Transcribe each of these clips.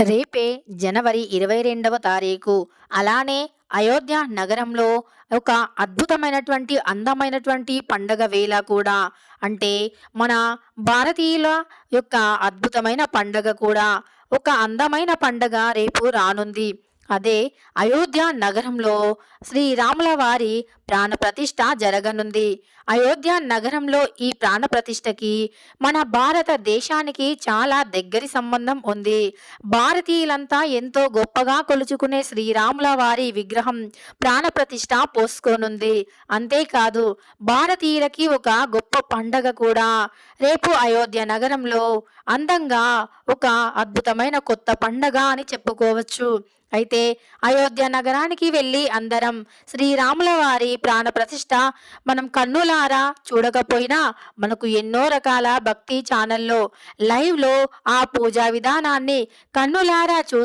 రేపే జనవరి ఇరవై రెండవ తారీఖు. అలానే అయోధ్య నగరంలో ఒక అద్భుతమైనటువంటి అందమైనటువంటి పండగ వేళ కూడా. అంటే మన భారతీయుల యొక్క అద్భుతమైన పండగ కూడా ఒక అందమైన పండగ రేపు రానుంది. అదే అయోధ్య నగరంలో శ్రీరాముల వారి ప్రాణప్రతిష్ఠ జరగనుంది. అయోధ్య నగరంలో ఈ ప్రాణప్రతిష్ఠకి మన భారతదేశానికి చాలా దగ్గరి సంబంధం ఉంది. భారతీయులంతా ఎంతో గొప్పగా కొలుచుకునే శ్రీరాముల వారి విగ్రహం ప్రాణప్రతిష్ఠ పోసుకోనుంది. అంతేకాదు భారతీయులకి ఒక గొప్ప పండగ కూడా. రేపు అయోధ్య నగరంలో అందంగా ఒక అద్భుతమైన కొత్త పండగ అని చెప్పుకోవచ్చు. అయితే అయోధ్య నగరానికి వెళ్ళి అందరం శ్రీరాముల వారి ప్రాణ ప్రతిష్ట మనం కన్నులారా చూడకపోయినా మనకు ఎన్నో రకాల భక్తి ఛానల్లో లైవ్లో ఆ పూజా విధానాన్ని కన్నులారా చూ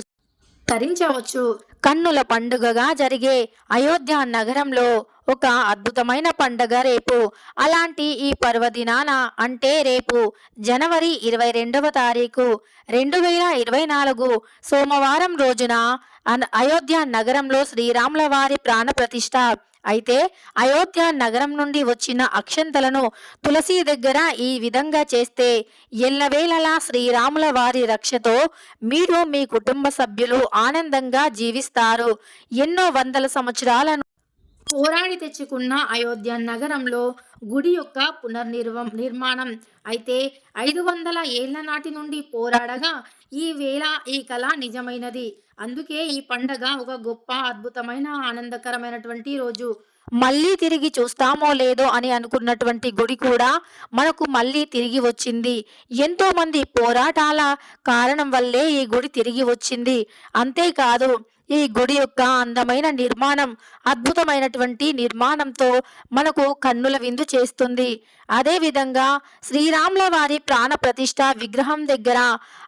తరించవచ్చు. కన్నుల పండుగగా జరిగే అయోధ్య నగరంలో ఒక అద్భుతమైన పండగ రేపు. అలాంటి ఈ పర్వదినాన అంటే రేపు జనవరి ఇరవై రెండవ తారీఖు రెండు వేల ఇరవై నాలుగు సోమవారం రోజున అయోధ్య నగరంలో శ్రీరాముల వారి ప్రాణ ప్రతిష్ట. అయితే అయోధ్య నగరం నుండి వచ్చిన అక్షంతలను తులసి దగ్గర ఈ విధంగా చేస్తే ఎల్లవేళలా శ్రీరాముల వారి రక్షతో మీరు మీ కుటుంబ సభ్యులు ఆనందంగా జీవిస్తారు. ఎన్నో వందల సంవత్సరాలను పోరాడి తెచ్చుకున్న అయోధ్య నగరంలో గుడి యొక్క పునర్నిర్వం నిర్మాణం. అయితే ఐదు వందల ఏళ్ళ నాటి నుండి పోరాడగా ఈ వేళ ఈ కళ నిజమైనది. అందుకే ఈ పండగ ఒక గొప్ప అద్భుతమైన ఆనందకరమైనటువంటి రోజు. మళ్ళీ తిరిగి చూస్తామో లేదో అని అనుకున్నటువంటి గుడి కూడా మనకు మళ్ళీ తిరిగి వచ్చింది. ఎంతోమంది పోరాటాల కారణం వల్లే ఈ గుడి తిరిగి వచ్చింది. అంతేకాదు ఈ గుడి యొక్క అందమైన నిర్మాణం అద్భుతమైనటువంటి నిర్మాణంతో మనకు కన్నుల విందు చేస్తుంది. అదే విధంగా శ్రీరాముల వారి ప్రాణ ప్రతిష్ట విగ్రహం దగ్గర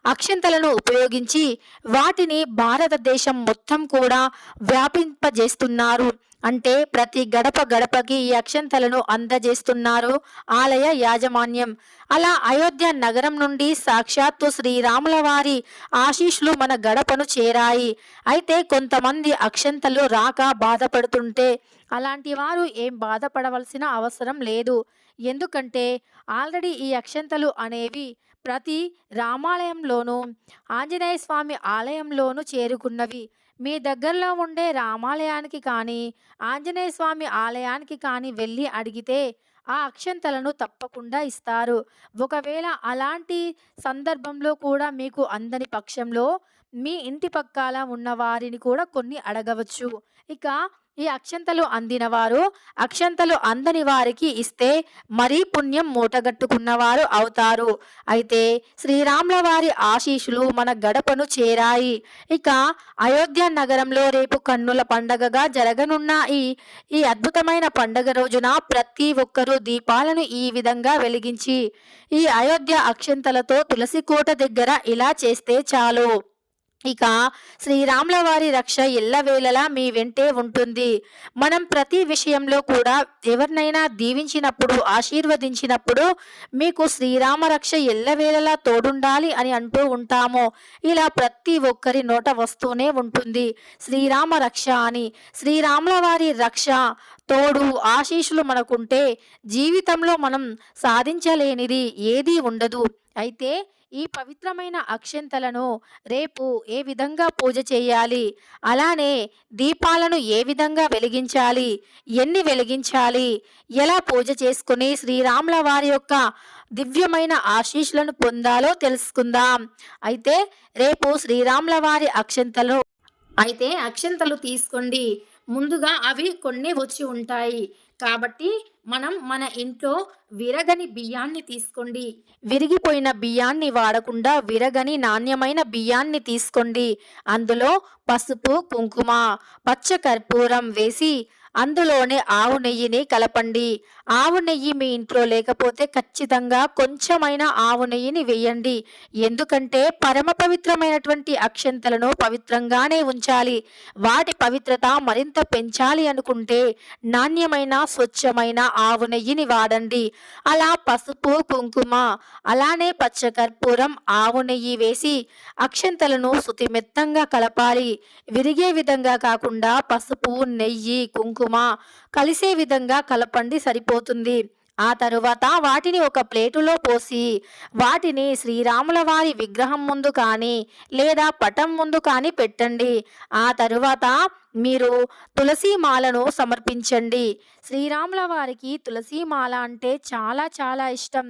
అక్షంతలను ఉపయోగించి వాటిని భారతదేశం మొత్తం కూడా వ్యాపింపజేస్తున్నారు. అంటే ప్రతి గడప గడపకి ఈ అక్షంతలను అందజేస్తున్నారు ఆలయ యాజమాన్యం. అలా అయోధ్య నగరం నుండి సాక్షాత్తు శ్రీరాముల వారి ఆశీస్సులు మన గడపను చేరాయి. అయితే కొంతమంది అక్షంతలు రాక బాధపడుతుంటే అలాంటి వారు ఏం బాధపడవలసిన అవసరం లేదు. ఎందుకంటే ఆల్రెడీ ఈ అక్షంతలు అనేవి ప్రతి రామాలయంలోనూ ఆంజనేయ స్వామి ఆలయంలోనూ చేరుకున్నవి. మీ దగ్గరలో ఉండే రామాలయానికి కానీ ఆంజనేయ స్వామి ఆలయానికి కానీ వెళ్ళి అడిగితే ఆ అక్షంతలను తప్పకుండా ఇస్తారు. ఒకవేళ అలాంటి సందర్భంలో కూడా మీకు అందని పక్షంలో మీ ఇంటి పక్కల ఉన్న వారిని కూడా కొన్ని అడగవచ్చు. ఇక ఈ అక్షంతలు అందినవారు అక్షంతలు అందని వారికి ఇస్తే మరీ పుణ్యం మూటగట్టుకున్నవారు అవుతారు. అయితే శ్రీరాముల వారి ఆశీషులు మన గడపను చేరాయి. ఇక అయోధ్య నగరంలో రేపు కన్నుల పండగగా జరగనున్న ఈ ఈ అద్భుతమైన పండగ రోజున ప్రతి ఒక్కరూ దీపాలను ఈ విధంగా వెలిగించి ఈ అయోధ్య అక్షంతలతో తులసి కోట దగ్గర ఇలా చేస్తే చాలు. ఇక శ్రీరాముల వారి రక్ష ఎల్లవేళలా మీ వెంటే ఉంటుంది. మనం ప్రతి విషయంలో కూడా ఎవరినైనా దీవించినప్పుడు ఆశీర్వదించినప్పుడు మీకు శ్రీరామ రక్ష ఎల్లవేళలా తోడుండాలి అని అంటూ ఉంటాము. ఇలా ప్రతి ఒక్కరి నోట వస్తూనే ఉంటుంది. శ్రీరామ రక్ష అని శ్రీరాముల వారి రక్ష తోడు ఆశీస్సులు మనకుంటే జీవితంలో మనం సాధించలేనిది ఏదీ ఉండదు. అయితే ఈ పవిత్రమైన అక్షంతలను రేపు ఏ విధంగా పూజ చేయాలి? అలానే దీపాలను ఏ విధంగా వెలిగించాలి? ఎన్ని వెలిగించాలి? ఎలా పూజ చేసుకుని శ్రీరాముల వారి యొక్క దివ్యమైన ఆశీస్సులను పొందాలో తెలుసుకుందాం. అయితే రేపు శ్రీరాముల వారి అక్షంతలు అయితే అక్షంతలు తీసుకోండి. ముందుగా అవి కొన్ని వచ్చి ఉంటాయి. కాబట్టి మనం మన ఇంట్లో విరగని బియ్యాన్ని తీసుకోండి. విరిగిపోయిన బియ్యాన్ని వాడకుండా విరగని నాణ్యమైన బియ్యాన్ని తీసుకోండి. అందులో పసుపు కుంకుమ పచ్చ కర్పూరం వేసి అందులోనే ఆవు నెయ్యిని కలపండి. ఆవు నెయ్యి మీ ఇంట్లో లేకపోతే ఖచ్చితంగా కొంచెమైనా ఆవు నెయ్యిని వేయండి. ఎందుకంటే పరమ పవిత్రమైనటువంటి అక్షంతలను పవిత్రంగానే ఉంచాలి. వాటి పవిత్రత మరింత పెంచాలి అనుకుంటే నాణ్యమైన స్వచ్ఛమైన ఆవు నెయ్యిని వాడండి. అలా పసుపు కుంకుమ అలానే పచ్చకర్పూరం ఆవు నెయ్యి వేసి అక్షంతలను శుతిమెత్తంగా కలపాలి. విరిగే విధంగా కాకుండా పసుపు నెయ్యి కుంకుమ కలిసే విధంగా కలపండి సరిపోతుంది. ఆ తరువాత వాటిని ఒక ప్లేటులో పోసి వాటిని శ్రీరాముల వారి విగ్రహం ముందు కానీ లేదా పటం ముందు కానీ పెట్టండి. ఆ తరువాత మీరు తులసి మాలను సమర్పించండి. శ్రీరాముల వారికి తులసిమాల అంటే చాలా చాలా ఇష్టం.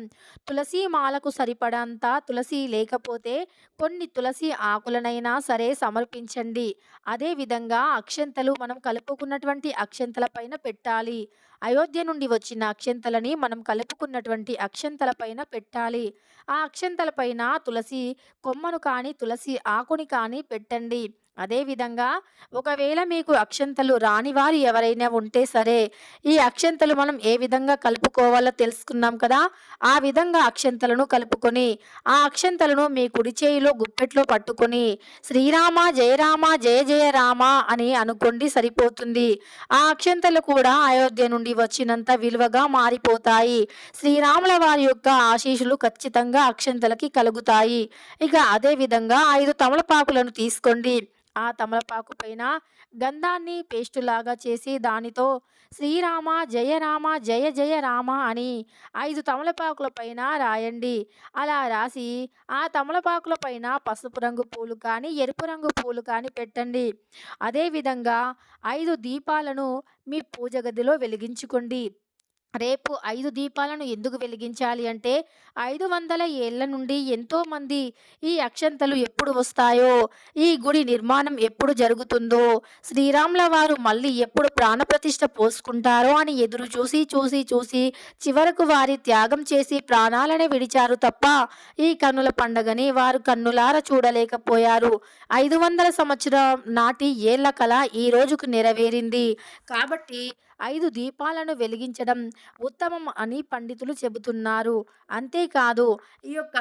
తులసి మాలకు సరిపడంత తులసి లేకపోతే కొన్ని తులసి ఆకులనైనా సరే సమర్పించండి. అదేవిధంగా అక్షంతలు మనం కలుపుకున్నటువంటి అక్షంతల పైన పెట్టాలి. అయోధ్య నుండి వచ్చిన అక్షంతలని మనం కలుపుకున్నటువంటి అక్షంతల పైన పెట్టాలి. ఆ అక్షంతల పైన తులసి కొమ్మను కానీ తులసి ఆకుని కానీ పెట్టండి. అదేవిధంగా ఒకవేళ మీకు అక్షంతలు రానివారు ఎవరైనా ఉంటే సరే ఈ అక్షంతలు మనం ఏ విధంగా కలుపుకోవాలో తెలుసుకున్నాం కదా ఆ విధంగా అక్షంతలను కలుపుకొని ఆ అక్షంతలను మీ కుడి చేయిలో గుప్పెట్లో పట్టుకొని శ్రీరామ జయరామ జయ జయ రామ అని అనుకోండి సరిపోతుంది. ఆ అక్షంతలు కూడా అయోధ్య నుండి వచ్చినంత విలువగా మారిపోతాయి. శ్రీరాముల వారి యొక్క ఆశీషులు ఖచ్చితంగా అక్షంతలకి కలుగుతాయి. ఇక అదే విధంగా ఐదు తమలపాకులను తీసుకోండి. ఆ తమలపాకు పైన గంధాన్ని పేస్టులాగా చేసి దానితో శ్రీరామ జయ రామ జయ జయ రామ అని ఐదు తమలపాకుల పైన రాయండి. అలా రాసి ఆ తమలపాకుల పైన పసుపు రంగు పూలు కానీ ఎరుపు రంగు పూలు కానీ పెట్టండి. అదేవిధంగా ఐదు దీపాలను మీ పూజ గదిలో వెలిగించుకోండి. రేపు ఐదు దీపాలను ఎందుకు వెలిగించాలి అంటే ఐదు వందల ఏళ్ళ నుండి ఎంతోమంది ఈ అక్షంతలు ఎప్పుడు వస్తాయో ఈ గుడి నిర్మాణం ఎప్పుడు జరుగుతుందో శ్రీరాముల వారు మళ్ళీ ఎప్పుడు ప్రాణప్రతిష్ఠ పోసుకుంటారో అని ఎదురు చూసి చూసి చూసి చివరకు వారి త్యాగం చేసి ప్రాణాలనే విడిచారు తప్ప ఈ కన్నుల పండగని వారు కన్నులార చూడలేకపోయారు. ఐదు వందల సంవత్సరం నాటి ఏళ్ళ కళ ఈ రోజుకు నెరవేరింది. కాబట్టి ఐదు దీపాలను వెలిగించడం ఉత్తమం అని పండితులు చెబుతున్నారు. అంతేకాదు ఈ యొక్క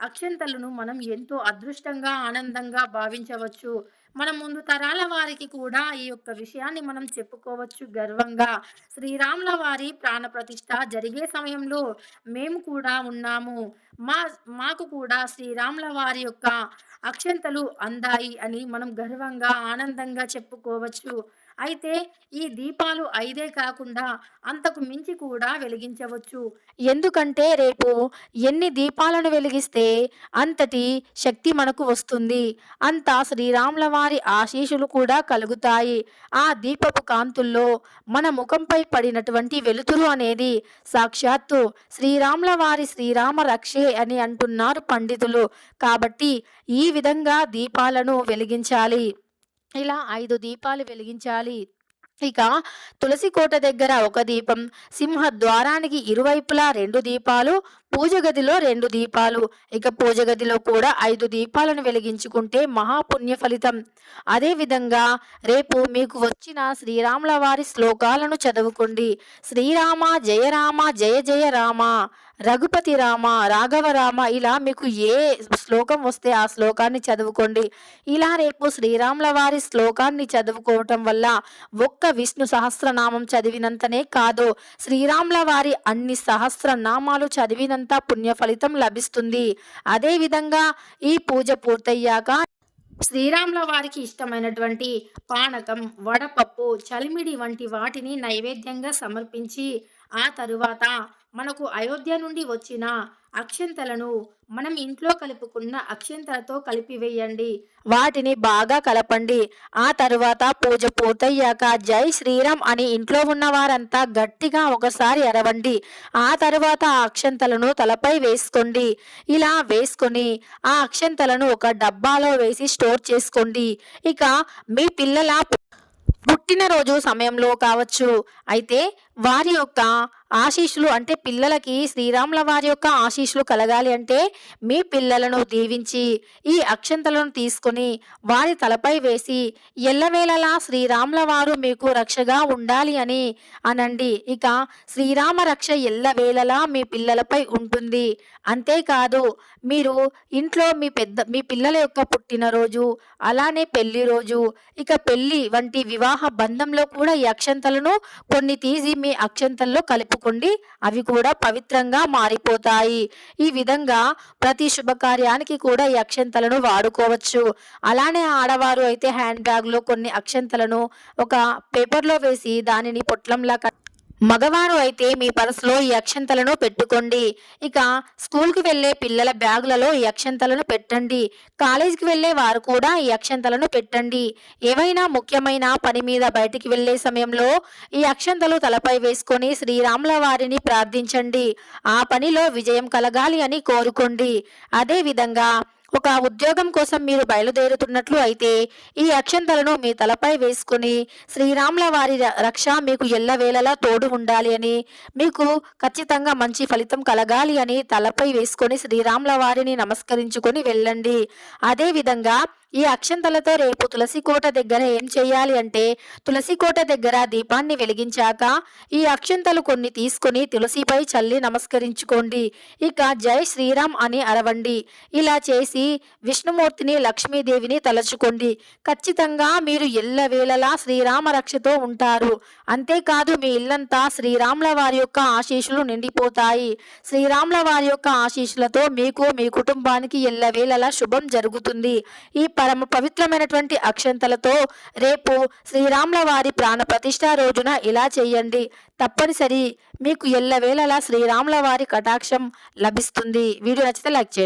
అక్షంతలను మనం ఎంతో అదృష్టంగా ఆనందంగా భావించవచ్చు. మన ముందు తరాల వారికి కూడా ఈ యొక్క విషయాన్ని మనం చెప్పుకోవచ్చు గర్వంగా. శ్రీరాముల వారి ప్రాణప్రతిష్ఠ జరిగే సమయంలో మేము కూడా ఉన్నాము. మా మాకు కూడా శ్రీరాముల వారి యొక్క అక్షంతలు అందాయి అని మనం గర్వంగా ఆనందంగా చెప్పుకోవచ్చు. అయితే ఈ దీపాలు ఐదే కాకుండా అంతకు మించి కూడా వెలిగించవచ్చు. ఎందుకంటే రేపు ఎన్ని దీపాలను వెలిగిస్తే అంతటి శక్తి మనకు వస్తుంది. అంత శ్రీరాముల వారి ఆశీషులు కూడా కలుగుతాయి. ఆ దీపపు కాంతుల్లో మన ముఖంపై పడినటువంటి వెలుతురు అనేది సాక్షాత్తు శ్రీరాముల వారి శ్రీరామ రక్షే అని అంటున్నారు పండితులు. కాబట్టి ఈ విధంగా దీపాలను వెలిగించాలి. ఇలా ఐదు దీపాలు వెలిగించాలి. ఇక తులసి కోట దగ్గర ఒక దీపం సింహ ద్వారానికి ఇరువైపులా రెండు దీపాలు పూజ గదిలో రెండు దీపాలు. ఇక పూజ గదిలో కూడా ఐదు దీపాలను వెలిగించుకుంటే మహాపుణ్య ఫలితం. అదేవిధంగా రేపు మీకు వచ్చిన శ్రీరాముల వారి శ్లోకాలను చదువుకోండి. శ్రీరామ జయ రామ జయ జయ రామ రఘుపతి రామ రాఘవ రామ ఇలా మీకు ఏ శ్లోకం వస్తే ఆ శ్లోకాన్ని చదువుకోండి. ఇలా రేపు శ్రీరాముల వారి శ్లోకాన్ని చదువుకోవటం వల్ల ఒక్క విష్ణు సహస్రనామం చదివినంతనే కాదు శ్రీరాముల వారి అన్ని సహస్రనామాలు చేసినంత పుణ్య ఫలితం లభిస్తుంది. అదేవిధంగా ఈ పూజ పూర్తయ్యాక శ్రీరాముల వారికి ఇష్టమైనటువంటి పానకం వడపప్పు చలిమిడి వంటి వాటిని నైవేద్యంగా సమర్పించి ఆ తరువాత మనకు అయోధ్య నుండి వచ్చిన అక్షంతలను మనం ఇంట్లో కలుపుకున్న అక్షంతలతో కలిపివేయండి. వాటిని బాగా కలపండి. ఆ తరువాత పూజ పూర్తయ్యాక జై శ్రీరామ్ అని ఇంట్లో ఉన్న వారంతా గట్టిగా ఒకసారి అరవండి. ఆ తరువాత ఆ అక్షంతలను తలపై వేసుకోండి. ఇలా వేసుకొని ఆ అక్షంతలను ఒక డబ్బాలో వేసి స్టోర్ చేసుకోండి. ఇక మీ పిల్లల పుట్టినరోజు సమయంలో కావచ్చు. అయితే వారి యొక్క ఆశీస్సులు అంటే పిల్లలకి శ్రీరాముల వారి యొక్క ఆశీస్సులు కలగాలి అంటే మీ పిల్లలను దీవించి ఈ అక్షంతలను తీసుకొని వారి తలపై వేసి ఎల్లవేళలా శ్రీరాముల వారు మీకు రక్షగా ఉండాలి అని అనండి. ఇక శ్రీరామ రక్ష ఎల్లవేళలా మీ పిల్లలపై ఉంటుంది. అంతేకాదు మీరు ఇంట్లో మీ పెద్ద మీ పిల్లల యొక్క పుట్టినరోజు అలానే పెళ్ళి రోజు ఇక పెళ్ళి వంటి వివాహ బంధంలో కూడా ఈ అక్షంతలను కొన్ని తీసి మీ అక్షంతల్లో కలుపుకోండి అవి కూడా పవిత్రంగా మారిపోతాయి. ఈ విధంగా ప్రతి శుభకార్యానికి కూడా ఈ అక్షంతలను వాడుకోవచ్చు. అలానే ఆడవారు అయితే హ్యాండ్ బ్యాగ్లో కొన్ని అక్షంతలను ఒక పేపర్లో వేసి దానిని పొట్లంలా కట్ మగవారు అయితే మీ పర్సులో ఈ అక్షంతలను పెట్టుకోండి. ఇక స్కూల్కి వెళ్ళే పిల్లల బ్యాగులలో ఈ అక్షంతలను పెట్టండి. కాలేజీకి వెళ్ళే వారు కూడా ఈ అక్షంతలను పెట్టండి. ఏవైనా ముఖ్యమైన పని మీద బయటికి వెళ్ళే సమయంలో ఈ అక్షంతలు తలపై వేసుకొని శ్రీరాముల వారిని ప్రార్థించండి. ఆ పనిలో విజయం కలగాలి అని కోరుకోండి. అదేవిధంగా ఒక ఉద్యోగం కోసం మీరు బయలుదేరుతున్నట్లు అయితే ఈ అక్షంతలను మీ తలపై వేసుకుని శ్రీరాముల వారి ర- రక్ష మీకు ఎల్లవేళలా తోడు ఉండాలి అని మీకు ఖచ్చితంగా మంచి ఫలితం కలగాలి అని తలపై వేసుకొని శ్రీరాముల వారిని నమస్కరించుకొని వెళ్ళండి. అదేవిధంగా ఈ అక్షంతలతో రేపు తులసి కోట దగ్గర ఏం చేయాలి అంటే తులసి కోట దగ్గర దీపాన్ని వెలిగించాక ఈ అక్షంతలు కొన్ని తీసుకొని తులసిపై చల్లి నమస్కరించుకోండి. ఇక జై శ్రీరామ్ అని అరవండి. ఇలా చేసి విష్ణుమూర్తిని లక్ష్మీదేవిని తలచుకోండి. ఖచ్చితంగా మీరు ఎల్లవేళలా శ్రీరామ రక్షతో ఉంటారు. అంతేకాదు మీ ఇల్లంతా శ్రీరాముల వారి యొక్క ఆశీస్సులు నిండిపోతాయి. శ్రీరాముల వారి యొక్క ఆశీస్సులతో మీకు మీ కుటుంబానికి ఎల్లవేళలా శుభం జరుగుతుంది. ఈ పరమ పవిత్రమైనటువంటి అక్షంతలతో రేపు శ్రీరాముల వారి ప్రాణ ప్రతిష్ట రోజున ఇలా చేయండి. తప్పనిసరి మీకు ఎల్లవేళలా శ్రీరాముల వారి కటాక్షం లభిస్తుంది. వీడియో నచ్చితే లైక్ చేయండి.